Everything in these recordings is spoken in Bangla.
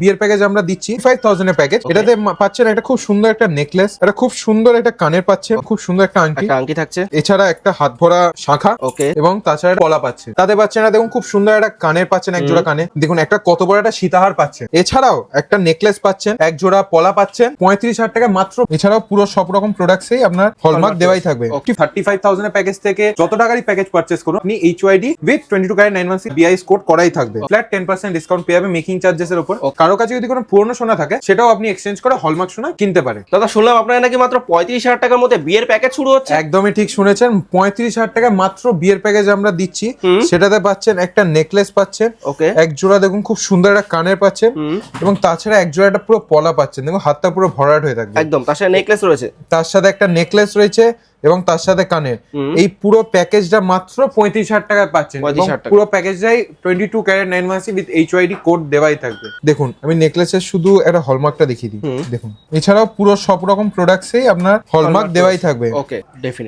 বিয়ের প্যাকেজ আমরা দিচ্ছি ফাইভ থাউজেন্ড প্যাকেজ এটাতে পাচ্ছেন একটা খুব সুন্দর একটা নেকলেস একটা খুব সুন্দর একটা কানের পাচ্ছেন খুব সুন্দর একটা আংটি। আংটি থাকছে। এছাড়া একটা হাত ভরা শাখা। ওকে এবং তাছাড়া পলা পাচ্ছে। তাতে পাচ্ছেন না দেখুন খুব সুন্দর একটা কানের পাচ্ছেন এক জোড়া কানে। দেখুন একটা কত বড় একটা সীতাহার পাচ্ছেন এছাড়াও একটা নেকলেস পাচ্ছেন এক জোড়া পলা পাচ্ছেন পঁয়ত্রিশ হাজার টাকা মাত্র। এছাড়াও পুরো সব রকম প্রোডাক্টসই আপনার হলমার্ক দেওয়াই থাকবে. থার্টি ফাইভ থাউজেন্ড প্যাকেজ থেকে যত টাকারই প্যাকেজ পারচেস করুন আপনি H UID with twenty two carat nine one six BIS code করাই থাকবে। ফ্ল্যাট টেন পার্সেন্ট ডিসকাউন্ট পেয়ে যাবে মেকিং চার্জেস এর উপর। কারও কাছে যদি কোনো পুরনো সোনা থাকে সেটাও আপনি এক্সচেঞ্জ করে হলমার্ক সোনা কিনতে পারেন। দাদা শুনলাম আপনার নাকি মাত্র পঁয়ত্রিশ হাজার টাকার মধ্যে বিয়ের প্যাকেজ শুরু হচ্ছে। একদমই ঠিক শুনেছেন পঁয়ত্রিশ হাজার টাকা মাত্র বিয়ের প্যাকেজ আমরা দিচ্ছি। সেটাতে পাচ্ছেন একটা নেকলেস পাচ্ছেন ওকে। এক জোড়া দেখুন খুব সুন্দর একটা কানের পাচ্ছেন এবং তাছাড়া এক জোড়া একটা পুরো পলা পাচ্ছেন। দেখুন হাতটা পুরো ভরাট হয়ে থাকবে। একদম তার সাথে নেকলেস রয়েছে। তার সাথে একটা নেকলেস রয়েছে এবং তার সাথে কানের। এই পুরো প্যাকেজটা মাত্র পঁয়ত্রিশ হাজার টাকায় পাচ্ছেন। 35,000 এবং পুরো প্যাকেজটাই টোয়েন্টি টু ক্যারেট নাইন মাসি উইথ এইচ ওয়াইডি কোড দেওয়াই থাকবে। দেখুন আমি নেকলেসের শুধু একটা হলমার্কটা দেখিয়ে দিই। দেখুন এছাড়াও পুরো সব রকম প্রোডাক্টসেই আপনার হলমার্ক দেওয়াই থাকবে। ওকে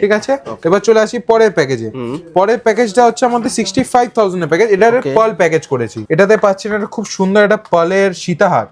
ঠিক আছে? এবার চলে আসি পরের প্যাকেজে পরের প্যাকেজটা হচ্ছে আমাদের সিক্সটি ফাইভ থাউজেন্ড প্যাকেজ এটা. পার্ল প্যাকেজ করেছি। এটাতে পাচ্ছেন একটা খুব সুন্দর একটা পার্লের সীতাহার।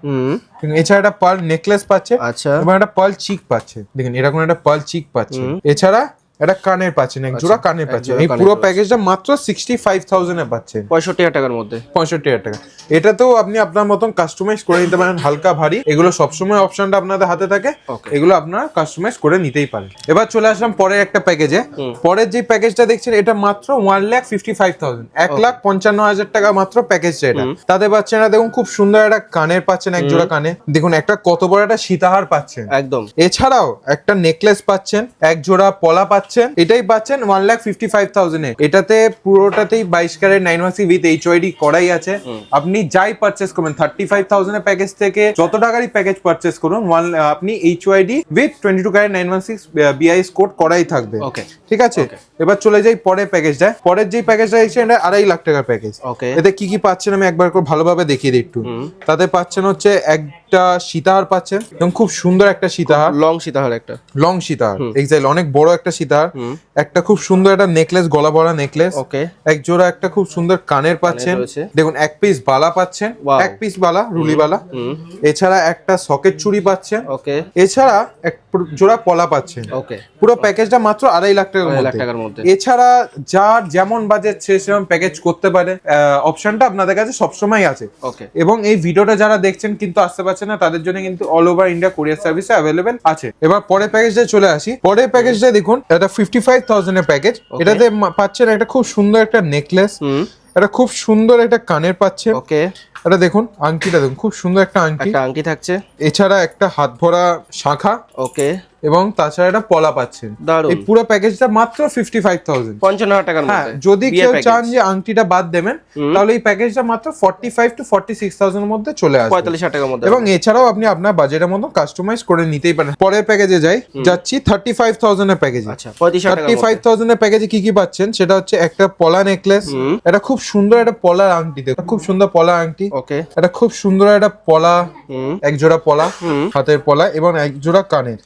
এছাড়া একটা পার্ল নেকলেস পাচ্ছে আচ্ছা। এবং একটা পার্ল চিক পাচ্ছে। দেখেন এরকম একটা পার্ল চিক পাচ্ছে। এছাড়া একটা কানের পাচ্ছেন এক জোড়া কানের পাচ্ছেন। এই পুরো। প্যাকেজটা মাত্র সিক্সটি ফাইভ থাউজেন্ডে পাচ্ছেন। পঁয়ষট্টি হাজার টাকার মধ্যে। পঁয়ষট্টি হাজার টাকা। এটাতেও আপনি আপনার মতন কাস্টমাইজ করে নিতে পারেন হালকা ভারী। এগুলো সবসময় অপশনটা আপনাদের হাতে থাকে। এগুলো আপনারা কাস্টমাইজ করে নিতেই পারেন। এবার চলে আসলাম পরের একটা প্যাকেজে পরের যে প্যাকেজটা দেখছেন এটা মাত্র one lakh fifty five thousand এক লাখ পঞ্চান্ন হাজার টাকা মাত্র প্যাকেজটা এটা। তাতে পাচ্ছেন না দেখুন খুব সুন্দর একটা কানের পাচ্ছেন এক জোড়া কানে। দেখুন একটা কত বড় একটা সীতাহার পাচ্ছেন। একদম। এছাড়াও একটা নেকলেস পাচ্ছেন এক জোড়া পলা পাচ্ছেন। এটাই পাচ্ছেন one lakh fifty five thousand এটাতে পুরোটাতেই বাইশ carat nine one with H UID করাই আছে। আপনি যাই পারচেস করবেন থার্টি ফাইভ থাউজেন্ড প্যাকেজ থেকে যত টাকারই প্যাকেজ পারচেস করুন ওয়ান আপনি H UID with twenty two carat nine one six BIS code করাই থাকবে। ওকে ঠিক আছে? এবার চলে যাই পরের প্যাকেজটা পরের যে প্যাকেজটা এসে এটা আড়াই লাখ টাকার প্যাকেজ এতে কি কি পাচ্ছেন আমি একবার করে ভালোভাবে দেখিয়ে দিই একটু। তাতে পাচ্ছেন হচ্ছে একটা সীতাহার পাচ্ছেন এবং খুব সুন্দর একটা সীতাহার। লং সীতাহার একটা। লং সীতাহার। এক্সাইল অনেক বড় একটা সীতাহার। একটা খুব সুন্দর একটা নেকলেস গলা ভরা নেকলেস ওকে এক জোড়া একটা খুব সুন্দর কানের পাচ্ছেন। দেখুন এক পিস বালা পাচ্ছেন। এক পিস বালা রুলি বালা। এছাড়া একটা সকেট চুড়ি পাচ্ছেন। ওকে এছাড়া এক জোড়া পলা পাচ্ছেন। ওকে পুরো প্যাকেজটা মাত্র আড়াই লাখ টাকার মধ্যে। টাকার মধ্যে। এছাড়া যার যেমন বাজেট সে সেরকম প্যাকেজ করতে পারে অপশনটা আপনাদের কাছে সবসময় আছে। ওকে এবং এই ভিডিওটা যারা দেখছেন কিন্তু আসতে পারছে না তাদের জন্য কিন্তু all over India courier service available আছে। এবার পরের প্যাকেজটা চলে আসি। পরের প্যাকেজটা দেখুন এটা ফিফটি ফাইভ থাউজেন্ডের প্যাকেজ এটাতে পাচ্ছেন একটা খুব সুন্দর একটা নেকলেস একটা খুব সুন্দর একটা কানের পাচ্ছেন ওকে এটা দেখুন আংটিটা দেখুন খুব সুন্দর একটা আংটি। আংটি থাকছে। এছাড়া একটা হাত ভরা শাখা। ওকে এবং তাছাড়া একটা পলা পাচ্ছেন। এই পুরো প্যাকেজটা মাত্র ফিফটি ফাইভ থাউজেন্ড পঞ্চান্ন হাজার টাকার হ্যাঁ যদি কেউ চান যে আংটিটা বাদ দেবেন তাহলে এই প্যাকেজটা মাত্র forty five to forty six thousand মধ্যে চলে আসবে। পঁয়তাল্লিশ হাজার টাকার মধ্যে। এবং এছাড়াও আপনি আপনার বাজেটের মতো কাস্টমাইজ করে নিতেই পারেন। পরের প্যাকেজে যাই যাচ্ছি থার্টি ফাইভ থাউজেন্ড এর প্যাকেজে আচ্ছা থার্টি ফাইভ থাউজেন্ড এর প্যাকেজে কি কি পাচ্ছেন? সেটা হচ্ছে একটা পলা নেকলেস। এটা খুব সুন্দর একটা পলার আংটি দেখুন। খুব সুন্দর পলা আংটি। ওকে। এটা খুব সুন্দর একটা পলা এক জোড়া পলা হাতের পলা এবং এক জোড়া কানের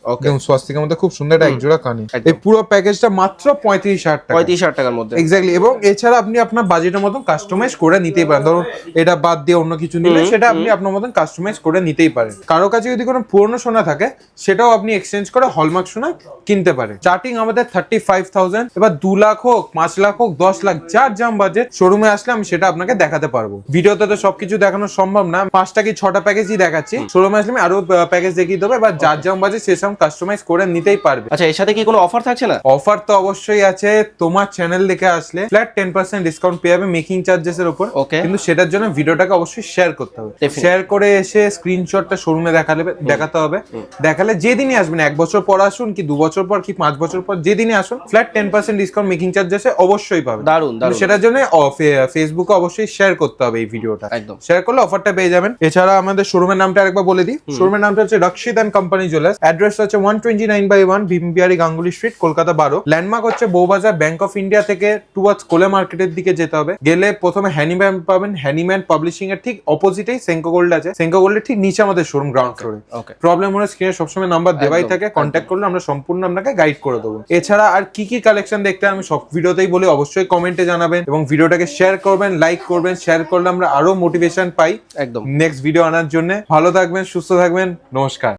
স্বাস্তিকের মধ্যে খুব সুন্দর একটা এক জোড়া কানের একদম। এই পুরো প্যাকেজটা মাত্র পঁয়ত্রিশ হাজার টাকা। পঁয়ত্রিশ হাজার টাকার মধ্যে। এক্স্যাক্টলি এবং এছাড়া আপনি আপনার বাজেটের মতন কাস্টমাইজ করে নিতেই পারেন। ধরুন এটা বাদ দিয়ে অন্য কিছু নিলে সেটা আপনি আপনার মতন কাস্টমাইজ করে নিতেই পারেন। কারও কাছে যদি কোনো পুরনো সোনা থাকে সেটাও আপনি এক্সচেঞ্জ করে হলমার্ক সোনা কিনতে পারেন। স্টার্টিং আমাদের থার্টি ফাইভ থাউজেন্ড এবার দু লাখ হোক পাঁচ লাখ হোক দশ লাখ যার যাম বাজেট শোরুমে আসলে আমি সেটা আপনাকে দেখাতে পারব। ভিডিওতে তো সবকিছু দেখানো সম্ভব না। পাঁচটা কি ছটা প্যাকেজই দেখাচ্ছি। শোরুমে আসলে আমি আরও প্যাকেজ দেখিয়ে দেবো। এবার যার যাম বাজেট সেসব কাস্টমাইজ করে নিতেই পারবে। আচ্ছা এর সাথে কি কোনো অফার থাকছে না? অফার তো অবশ্যই আছে তোমার চ্যানেল দেখে আসলে ফ্ল্যাট টেন পার্সেন্ট ডিসকাউন্ট পেয়ে যাবে মেকিং চার্জেস এর উপর। Okay. কিন্তু সেটার জন্য ভিডিওটাকে অবশ্যই শেয়ার করতে হবে। শেয়ার করে এসে স্ক্রিনশটটা শোরুমে দেখালে দেখাতে হবে। দেখালে যেদিনই আসবেন এক বছর পর আসুন কি দু বছর পর কি পাঁচ বছর পর যেদিনই আসুন flat ten percent discount making চার্জেসে অবশ্যই পাবে দারুণ দারুণ সেটার জন্য ফেসবুকে অবশ্যই শেয়ার করতে হবে এই ভিডিওটা। একদম। শেয়ার করলে অফারটা পেয়ে যাবেন। এছাড়া আমাদের শোরুমের নামটা আরেকবার বলে দিই। শোরুমের নামটা হচ্ছে Rakshit and company jewellers address হচ্ছে one twenty nine by one Bhimbihari Ganguly street Kolkata বারো ল্যান্ডমার্ক হচ্ছে বৌবাজার ব্যাংক অফ ইন্ডিয়া থেকে টুয়ার্ডস কোলে মার্কেটের দিকে যেতে হবে। গেলে প্রথমে হ্যানিম্যান পাবেন। হ্যানিম্যান পাবলিশিং এর ঠিক অপোজিটেই সেঙ্কো গোল্ড আছে। সেঙ্কো গোল্ডের ঠিক নিচে আমাদের শোরুম গ্রাউন্ড ফ্লোরে প্রবলেম হলে স্ক্রিনে সবসময় নাম্বার দেওয়াই থাকে। কন্ট্যাক্ট করলে আমরা সম্পূর্ণ আপনাকে গাইড করে দেবো। এছাড়া আর কি কি কালেকশন দেখতে আমি সব ভিডিওতেই বলি অবশ্যই কমেন্টে জানাবেন এবং ভিডিওটাকে শেয়ার করবেন লাইক করবেন শেয়ার করলে আমরা আরও মোটিভেশন পাই একদম। নেক্সট ভিডিও আনার জন্য। ভালো থাকবেন সুস্থ থাকবেন নমস্কার।